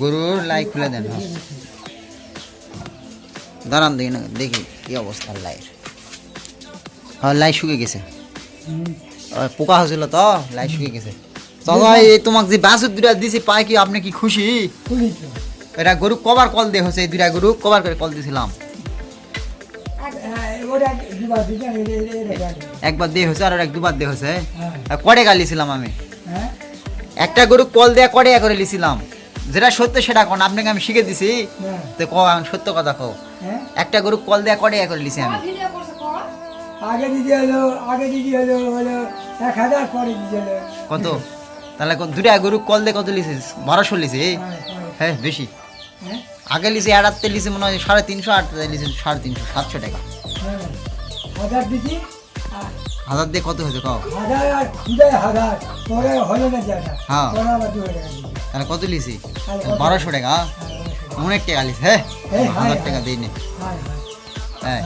গরুর লাই খুলে দেন হ্যাঁ। দাঁড়ান দেখি না, দেখি কি অবস্থা হ্যাঁ লাই শুকে গেছে। পোকা হয়েছিল তো লাই শুকে গেছে। তোমাকে যে দুটা দিছি পাই কি আপনি কি খুশি? এটা গরু কবার কল দিয়ে হচ্ছে এই দুটা গরু কবার করে কল দিছিলাম একবার দিয়ে হয়েছে আর এক দুবার দিয়ে হয়েছে। আর কড়ে গালিছিলাম আমি? একটা গরু কল দেয়া কড়ে করে লিছিলাম। যেটা সত্য সেটা কোন আপনাকে আমি শিখে দিছি। তো কও আমি সত্য কথা কও। একটা গরু কল দেয়া কড়ে করে লিছি আমি। আগে দিদি হলো আগে দিদি হলো হলো এক হাজার পরে দিদি হলো। কত? তাহলে কত- দুটা গরু কল দিয়ে কত লিছিস? বারোশো লিছি? হ্যাঁ বেশি। হ্যাঁ। আগে লিছি আটাত্তে লিছি মনে হয় সাড়ে তিনশো আটতে লিছি সাড়ে তিনশো সাতশো টাকা। হ্যাঁ। হাজার দিদি হাজার দিয়ে কত হয়েছে? কও। হাজার আর খুদে হাজার পরে হলো না জায়গা। হ্যাঁ। পরে আবার দু হাজার তাহলে কত লিছি? বারোশো টাকা অনেক টাকা লিস হ্যাঁ হাজার টাকা হ্যাঁ। দিই নি হ্যাঁ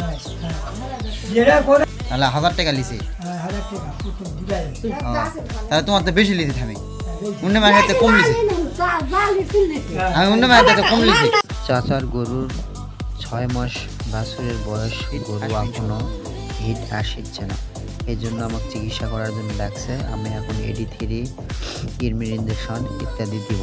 তাহলে হাজার টাকা লিছি। হ্যাঁ। তাহলে তোমার তো বেশি লিছি আমি। অন্য মাসে কম লিছি। আমি অন্য মাসে কম লিছি। চাচার গরুর ছয় মাস বাছুরের বয়স গরু এখনও হিট আসছে না। এই জন্য আমাকে চিকিৎসা করার জন্য ডাকছে। আমি এখন এডি থ্রি ইরমির ইঞ্জেকশন ইত্যাদি দিব